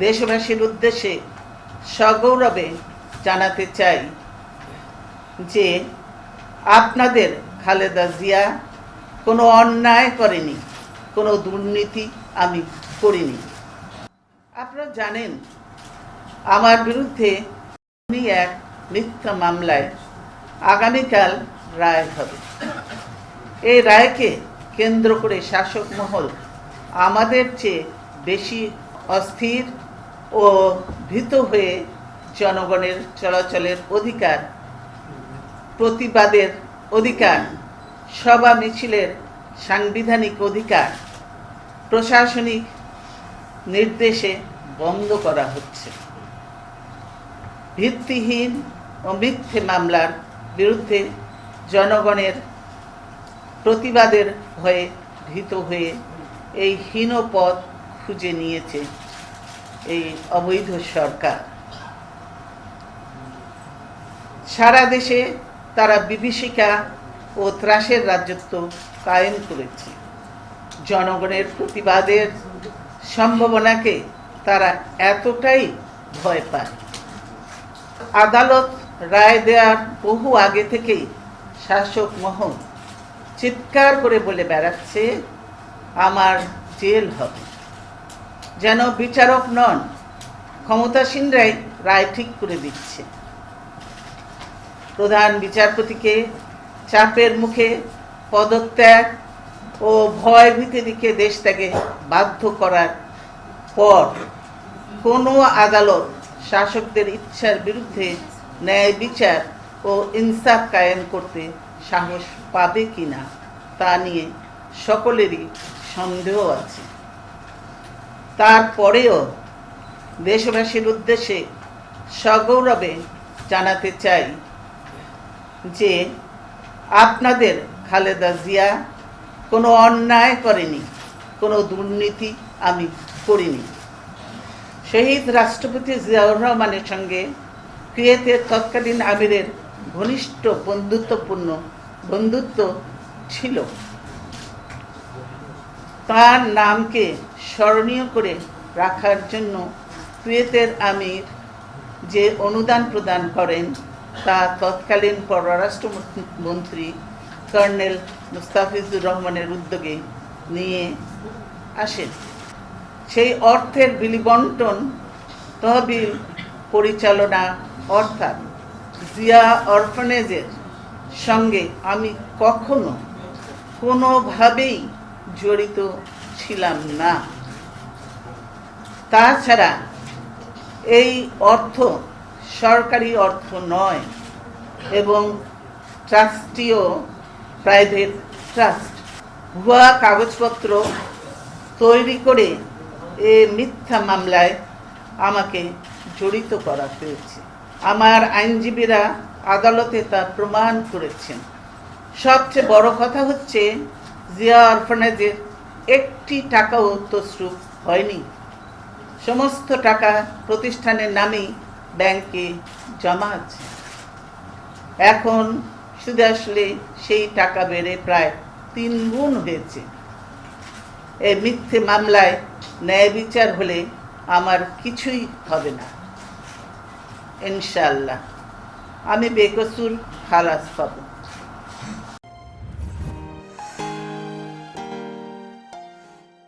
দেশবাসীর উদ্দেশ্যে সগৌরবে জানাতে চাই যে আপনাদের খালেদা জিয়া কোনো অন্যায় করেনি, কোনো দুর্নীতি আমি করিনি। আপনারা জানেন, আমার বিরুদ্ধে উনি এক মিথ্যা মামলায় আগামীকাল রায় হবে। এই রায়কে কেন্দ্র করে শাসক মহল আমাদের চেয়ে বেশি অস্থির ও ভীত হয়ে জনগণের চলাচলের অধিকার, প্রতিবাদের অধিকার, সভা মিছিলের সাংবিধানিক অধিকার প্রশাসনিক নির্দেশে বন্ধ করা হচ্ছে। ভিত্তিহীন ও মিথ্যে মামলার বিরুদ্ধে জনগণের প্রতিবাদের ভয়ে ভীত হয়ে এই হীন পথ খুঁজে নিয়েছে এই অবৈধ সরকার। সারা দেশে তারা বিভীষিকা ও ত্রাসের রাজত্ব কায়েম করেছে। জনগণের প্রতিবাদের সম্ভাবনাকে তারা এতটাই ভয় পায়। আদালত রায় দেওয়ার বহু আগে থেকেই শাসক মহল চিৎকার করে বলে বেড়াচ্ছে, আমার জেল হবে। যেন বিচারক নন ক্ষমতাসীনরাই রায় ঠিক করে দিচ্ছে। প্রধান বিচারপতিকে চাপের মুখে পদত্যাগ ও ভয় ভীতি দিকে দেশ থেকে বাধ্য করার পর কোনো আদালত শাসকদের ইচ্ছার বিরুদ্ধে ন্যায় বিচার ও ইনসাফ কায়েম করতে সাহস পাবে কিনা তা নিয়ে সকলেরই সন্দেহ আছে। তারপরেও দেশবাসীর উদ্দেশ্যে সগৌরবে জানাতে চাই যে আপনাদের খালেদা জিয়া কোনো অন্যায় করেনি, কোনো দুর্নীতি আমি করিনি। শহীদ রাষ্ট্রপতি জিয়াউর রহমানের সঙ্গে কুয়েতের তৎকালীন আমিরের ঘনিষ্ঠ বন্ধুত্বপূর্ণ বন্ধুত্ব ছিল। তার নামকে স্মরণীয় করে রাখার জন্য কুয়েতের আমির যে অনুদান প্রদান করেন, তা তৎকালীন পররাষ্ট্রমন্ত্রী কর্নেল মুস্তাফিজুর রহমানের উদ্যোগে নিয়ে আসেন। সেই অর্থের বিলিবন্টন তহবিল পরিচালনা অর্থাৎ জিয়া অরফানেজের সঙ্গে আমি কখনো কোনোভাবেই জড়িত ছিলাম না। তাছাড়া এই অর্থ সরকারি অর্থ নয় এবং ট্রাস্টিও প্রাইভেট ট্রাস্ট। ভুয়া কাগজপত্র তৈরি করে এ মিথ্যা মামলায় আমাকে জড়িত করা হয়েছে। আমার আইনজীবীরা আদালতে তা প্রমাণ করেছেন। সবচেয়ে বড় কথা হচ্ছে জিয়া অরফানেজের একটি টাকাও তসরুপ হয়নি। সমস্ত টাকা প্রতিষ্ঠানের নামেই ব্যাংকে জমা আছে। এখন শুধু আসলে সেই টাকা বেড়ে প্রায় তিন গুণ হয়েছে। এই মিথ্যে মামলায় ন্যায় বিচার হলে আমার কিছুই হবে না। ইনশাল্লাহ আমি বেকসুর খালাস পাবো।